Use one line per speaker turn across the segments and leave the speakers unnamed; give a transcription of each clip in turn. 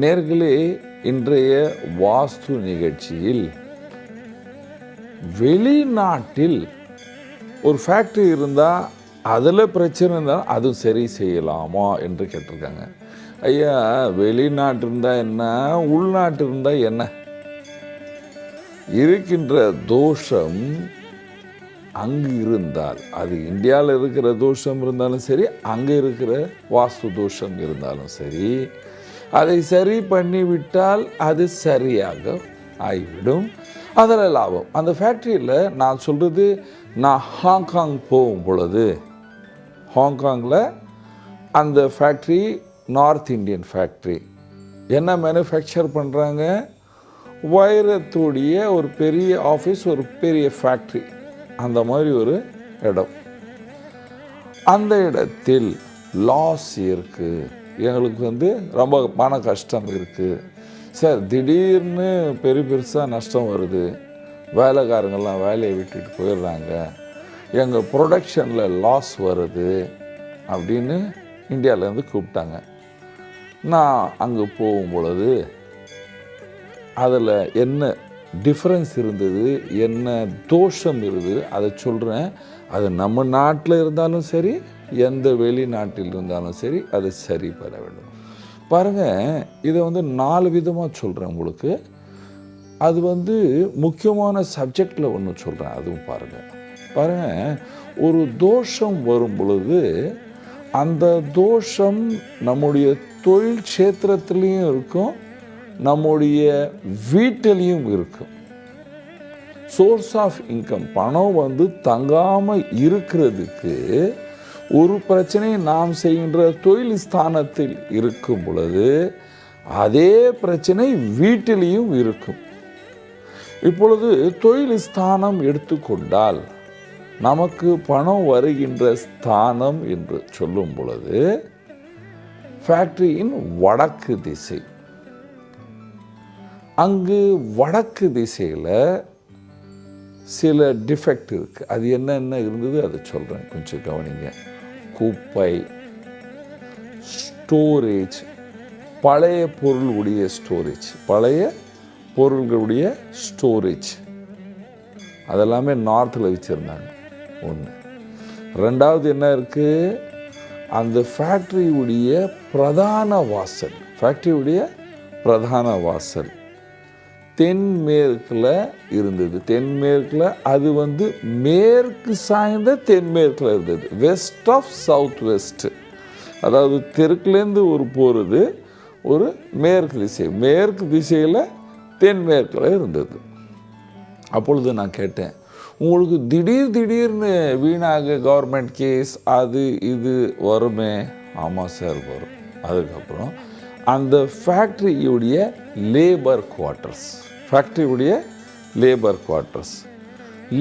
நேர்களே இன்றைய வாஸ்து நிகழ்ச்சியில் வெளிநாட்டில் ஒரு ஃபேக்ட்ரி இருந்தால் அதில் பிரச்சனை இருந்தால் அதுவும் சரி செய்யலாமா என்று கேட்டிருக்காங்க. ஐயா வெளிநாட்டு இருந்தால் என்ன? உள்நாட்டு இருந்தால் என்ன? இருக்கின்ற தோஷம் அங்கு இருந்தால் அது இந்தியாவில் இருக்கிற தோஷம் இருந்தாலும் சரி அங்கே இருக்கிற வாஸ்து தோஷம் இருந்தாலும் சரி அதை சரி பண்ணிவிட்டால் அது சரியாக ஆகிவிடும் அதில் லாபம். அந்த ஃபேக்ட்ரியில் நான் சொல்கிறது நான் ஹாங்காங் போகும் பொழுது ஹாங்காங்கில் அந்த ஃபேக்ட்ரி நார்த் இந்தியன் ஃபேக்ட்ரி என்ன மேனுஃபேக்சர் பண்ணுறாங்க வைரத்துடைய ஒரு பெரிய ஆஃபீஸ் ஒரு பெரிய ஃபேக்ட்ரி அந்த மாதிரி ஒரு இடம். அந்த இடத்தில் லாஸ் இருக்குது எங்களுக்கு வந்து ரொம்ப மன கஷ்டம் இருக்குது சார் திடீர்னு பெரிய பெருசாக நஷ்டம் வருது. வேலைக்காரங்கெல்லாம் வேலையை விட்டுட்டு போயிடுறாங்க. எங்கள் ப்ரொடக்ஷனில் லாஸ் வருது அப்படின்னு இந்தியாவிலேருந்து கூப்பிட்டாங்க. நான் அங்கே போகும் பொழுது அதில் என்ன டிஃப்ரென்ஸ் இருந்தது என்ன தோஷம் இருந்தது அதை சொல்கிறேன் அது நம்ம நாட்டில் இருந்தாலும் சரி எந்த வெளிநாட்டில் இருந்தாலும் சரி அதை சரி பெற வேண்டும். பாருங்கள் இதை வந்து நாலு விதமாக சொல்கிறேன் உங்களுக்கு. அது வந்து முக்கியமான சப்ஜெக்டில் ஒன்று சொல்கிறேன் அதுவும் பாருங்கள் பாருங்கள் ஒரு தோஷம் வரும் பொழுது அந்த தோஷம் நம்முடைய தொழில் கஷேத்திரத்துலேயும் இருக்கும் நம்முடைய வீட்டிலையும் இருக்கும். சோர்ஸ் ஆஃப் இன்கம் பணம் வந்து தங்காமல் இருக்கிறதுக்கு ஒரு பிரச்சனை நாம் செய்கின்ற தொழில் ஸ்தானத்தில் இருக்கும் பொழுது அதே பிரச்சனை வீட்டிலையும் இருக்கும். இப்பொழுது தொழில் ஸ்தானம் எடுத்துக்கொண்டால் நமக்கு பணம் வருகின்ற ஸ்தானம் என்று சொல்லும் பொழுது ஃபேக்ட்ரியின் வடக்கு திசை. அங்கு வடக்கு திசையில் சில டிஃபெக்ட் இருக்குது அது என்னென்ன இருந்தது அதை சொல்கிறேன் கொஞ்சம் கவனிங்க. குப்பை ஸ்டோரேஜ் பழைய பொருளுடைய ஸ்டோரேஜ் பழைய பொருள்களுடைய ஸ்டோரேஜ் அதெல்லாமே நார்த்தில் வச்சுருந்தாங்க. ஒன்று ரெண்டாவது என்ன இருக்குது அந்த ஃபேக்ட்ரியுடைய பிரதான வாசல். ஃபேக்ட்ரியுடைய பிரதான வாசல். தென்மேற்கில் இருந்தது. தென்மேற்கில் அது வந்து மேற்கு சாய்ந்த தென்மேற்கில் இருந்தது. வெஸ்ட் ஆஃப் சவுத் வெஸ்ட்டு அதாவது தெற்குலேருந்து ஒரு போகிறது ஒரு மேற்கு திசை. மேற்கு திசையில் தென்மேற்கில் இருந்தது. அப்பொழுது நான் கேட்டேன் உங்களுக்கு திடீர் திடீர்னு வீணாக கவர்மெண்ட் கேஸ் அது இது வருமே? ஆமாம் சார் வரும். அதுக்கப்புறம் அந்த ஃபேக்ட்ரியுடைய லேபர் குவார்ட்டர்ஸ் ஃபேக்ட்ரியுடைய லேபர் குவார்ட்டர்ஸ்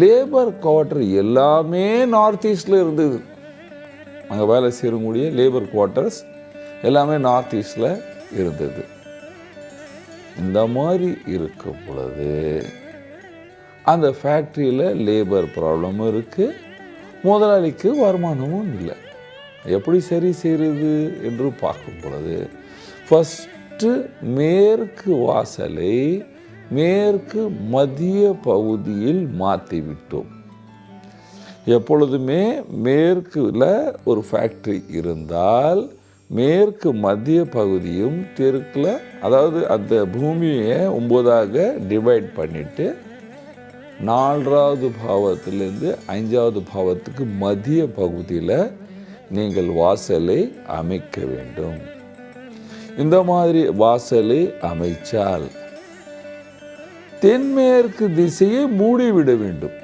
லேபர் குவார்ட்டர் எல்லாமே நார்த் ஈஸ்டில் இருந்தது. அங்கே வேலை செய்யக்கூடிய லேபர் குவார்ட்டர்ஸ் எல்லாமே நார்த் ஈஸ்டில் இருந்தது. இந்த மாதிரி இருக்கும் பொழுது அந்த ஃபேக்ட்ரியில் லேபர் ப்ராப்ளமும் இருக்குது முதலாளிக்கு வருமானமும் இல்லை. எப்படி சரி செய்கிறது என்று பார்க்கும் பொழுது ஃபஸ்ட்டு மேற்கு வாசலை மேற்கு மதிய பகுதியில் மாற்றி விட்டோம் எப்பொழுதுமே மேற்கில் ஒரு ஃபேக்ட்ரி இருந்தால் மேற்கு மத்திய பகுதியும் தெற்கில் அதாவது அந்த பூமியை ஒன்பதாக டிவைட் பண்ணிவிட்டு நாலாவது பாவத்திலேருந்து ஐந்தாவது பாவத்துக்கு மதிய பகுதியில் நீங்கள் வாசலை அமைக்க வேண்டும். இந்த மாதிரி வாசலை அமைச்சால் தென்மேற்கு திசையை மூடிவிட வேண்டும்.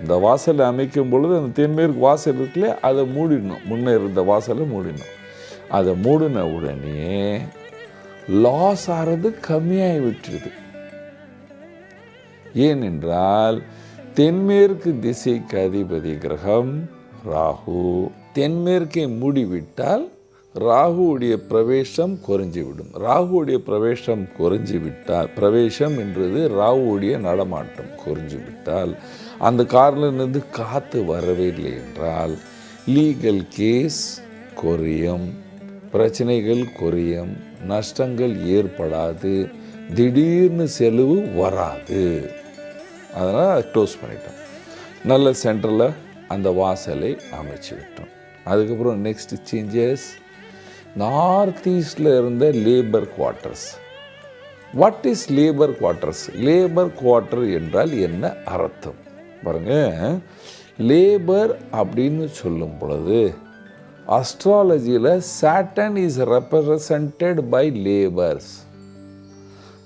இந்த வாசலை அமைக்கும் பொழுது அந்த தென்மேற்கு வாசல் இருக்குல்ல அதை மூடிடணும். முன்னே இருந்த வாசலை மூடிடணும். அதை மூடின உடனே லாஸ் ஆகிறது கம்மியாகி விட்டுருது. ஏனென்றால் தென்மேற்கு திசைக்கு அதிபதி கிரகம் ராகு. தென்மேற்கை மூடிவிட்டால் ராகுவுடைய பிரவேசம் குறைஞ்சிவிடும். ராகுவுடைய பிரவேசம் குறைஞ்சி விட்டால் பிரவேசம் என்றது ராகுவுடைய நடமாட்டம் குறைஞ்சி விட்டால் அந்த காரிலிருந்து காற்று வரவே இல்லை என்றால் லீகல் கேஸ் குறையும் பிரச்சனைகள் குறையும் நஷ்டங்கள் ஏற்படாது திடீர்னு செலவு வராது. அதனால் க்ளோஸ் பண்ணிட்டோம். நல்ல சென்டரில் அந்த வாசலை அமைச்சு விட்டோம் அதுக்கப்புறம் நெக்ஸ்ட் சேஞ்சஸ் நார்த் ஈஸ்டில் இருந்த labour quarters what is labour quarters labour quarter என்றால் என்ன அர்த்தம்? பாருங்க. லேபர் அப்படின்னு சொல்லும் பொழுது அஸ்ட்ராலஜியில் Saturn is represented by labours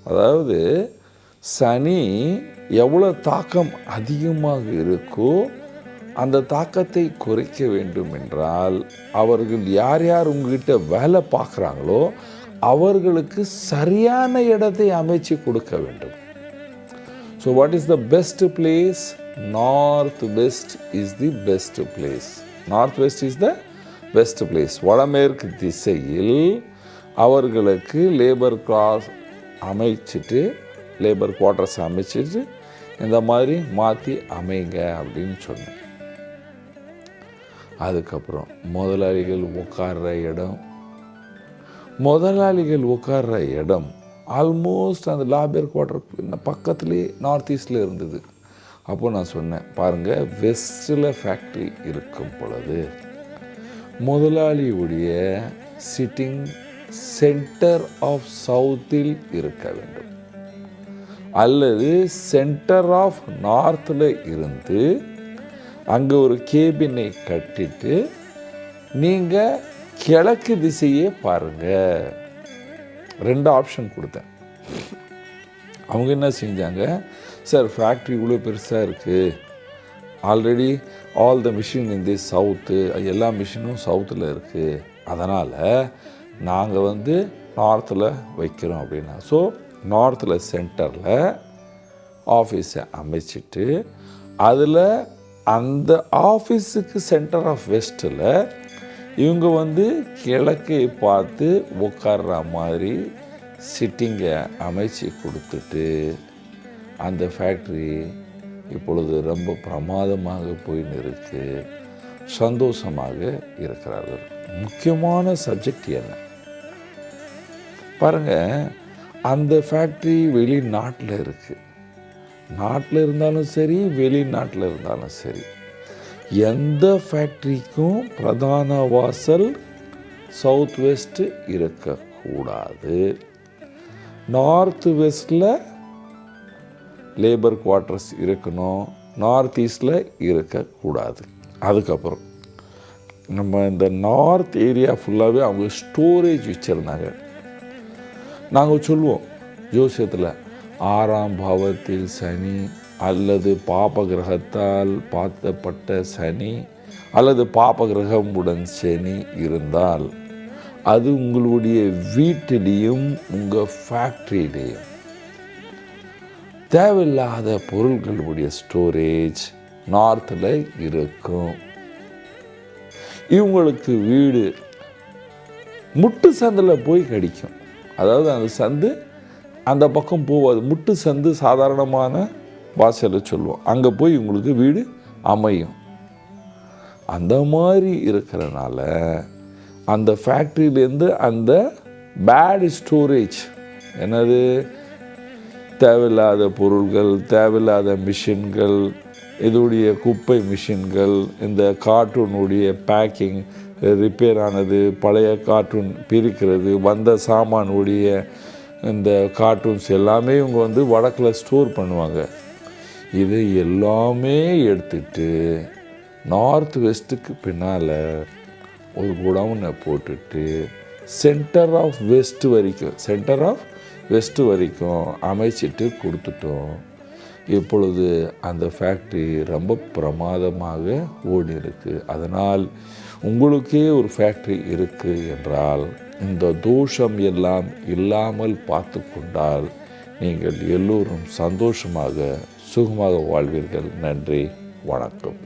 அதாவது சனி எவ்வளோ தாக்கம் அதிகமாக இருக்கோ அந்த தாக்கத்தை குறைக்க வேண்டும் என்றால் அவர்கள் யார் யார் உங்ககிட்ட வேலை பார்க்குறாங்களோ அவர்களுக்கு சரியான இடத்தை அமைச்சு கொடுக்க வேண்டும். So what is the best place north west is the best place north west is the best place வடமேற்கு திசையில் அவர்களுக்கு லேபர் கிளாஸ் அமைச்சிட்டு லேபர் குவார்ட்டர்ஸ் அமைச்சிட்டு இந்த மாதிரி மாற்றி அமைங்க அப்படின்னு சொன்னேன். அதுக்கப்புறம் முதலாளிகள் உட்கார்ற இடம். முதலாளிகள் உட்கார்ற இடம் ஆல்மோஸ்ட் அந்த லாபியர் குவார்டர் பக்கத்துலேயே நார்த் ஈஸ்டில் இருந்தது. அப்போது நான் சொன்னேன் பாருங்கள் வெஸ்டில் ஃபேக்ட்ரி இருக்கும் பொழுது முதலாளியுடைய சிட்டிங் சென்டர் ஆஃப் சவுத்தில் இருக்க வேண்டும். அல்லது சென்டர் ஆஃப் நார்த்தில் இருந்து அங்கே ஒரு கேபினை கட்டிட்டு நீங்கள் கிழக்கு திசையே பாருங்கள் ரெண்டு ஆப்ஷன் கொடுத்தேன். அவங்க என்ன செஞ்சாங்க? சார் ஃபேக்ட்ரி இவ்வளோ பெருசாக இருக்குது ஆல்ரெடி ஆல் த மிஷின் இந்த சவுத்து எல்லா மிஷினும் சவுத்தில் இருக்குது அதனால் நாங்கள் வந்து நார்த்தில் வைக்கிறோம் அப்படின்னா. ஸோ நார்த்தில் சென்டரில் ஆஃபீஸை அமைச்சிட்டு அதில் அந்த ஆஃபீஸுக்கு சென்டர் ஆஃப் வெஸ்ட்டில் இவங்க வந்து கிழக்கை பார்த்து உட்கார்ற மாதிரி சிட்டிங்கை அமைச்சு கொடுத்துட்டு அந்த ஃபேக்ட்ரி இப்பொழுது ரொம்ப பிரமாதமாக போயின்னு இருக்கு. சந்தோஷமாக இருக்கிறார்கள். முக்கியமான சப்ஜெக்ட் என்ன? பாருங்கள் அந்த ஃபேக்ட்ரி வெளிநாட்டில் இருக்குது நாட்டில் இருந்தாலும் சரி வெளிநாட்டில் இருந்தாலும் சரி. எந்த ஃபேக்ட்ரிக்கும் பிரதான வாசல் சவுத் வெஸ்ட்டு இருக்கக்கூடாது. நார்த் வெஸ்டில் லேபர் குவார்ட்டர்ஸ் இருக்கணும். நார்த் ஈஸ்டில் இருக்கக்கூடாது. அதுக்கப்புறம் நம்ம இந்த நார்த் ஏரியா ஃபுல்லாகவே அவங்க ஸ்டோரேஜ் வச்சுருந்தாங்க. நாங்கள் சொல்லுவோம் ஜோசியத்தில் ஆறாம் பாவத்தில் சனி அல்லது பாப கிரகத்தால் பார்த்தப்பட்ட சனி அல்லது பாப கிரகமுடன் சனி இருந்தால் அது உங்களுடைய வீட்டிலையும் உங்கள் ஃபேக்ட்ரியிலையும் தேவையில்லாத பொருள்களுடைய ஸ்டோரேஜ் நார்த்தில் இருக்கும். இவங்களுக்கு வீடு முட்டு சந்தில் போய் கடிக்கும். அதாவது அந்த சந்து அந்த பக்கம் போகாது முட்டு சந்து சாதாரணமான வாசலை சொல்லுவோம். அங்கே போய் உங்களுக்கு வீடு அமையும். அந்த மாதிரி இருக்கிறனால அந்த ஃபேக்ட்ரியிலேருந்து அந்த பேட் ஸ்டோரேஜ் என்னது? தேவையில்லாத பொருள்கள் தேவையில்லாத மிஷின்கள் இதோடைய குப்பை மிஷின்கள் இந்த கார்ட்டூனுடைய பேக்கிங் ரிப்பேர் ஆனது பழைய கார்ட்டூன் பிரிக்கிறது வந்த சாமானுடைய இந்த கார்ட்டூன்ஸ் எல்லாமே இவங்க வந்து வடக்கில் ஸ்டோர் பண்ணுவாங்க. இது எல்லாமே எடுத்துட்டு நார்த் வெஸ்ட்டுக்கு பின்னால் ஒரு குடவுனை போட்டுட்டு சென்டர் ஆஃப் வெஸ்ட்டு வரைக்கும் சென்டர் ஆஃப் வெஸ்ட்டு வரைக்கும் அமைச்சிட்டு கொடுத்துட்டோம். இப்பொழுது அந்த ஃபேக்ட்ரி ரொம்ப பிரமாதமாக ஓடி இருக்கு அதனால் உங்களுக்கே ஒரு ஃபேக்ட்ரி இருக்குது என்றால் இந்த தோஷம் எல்லாம் இல்லாமல் பார்த்து கொண்டால் நீங்கள் எல்லோரும் சந்தோஷமாக சுகமாக வாழ்வீர்கள். நன்றி வணக்கம்.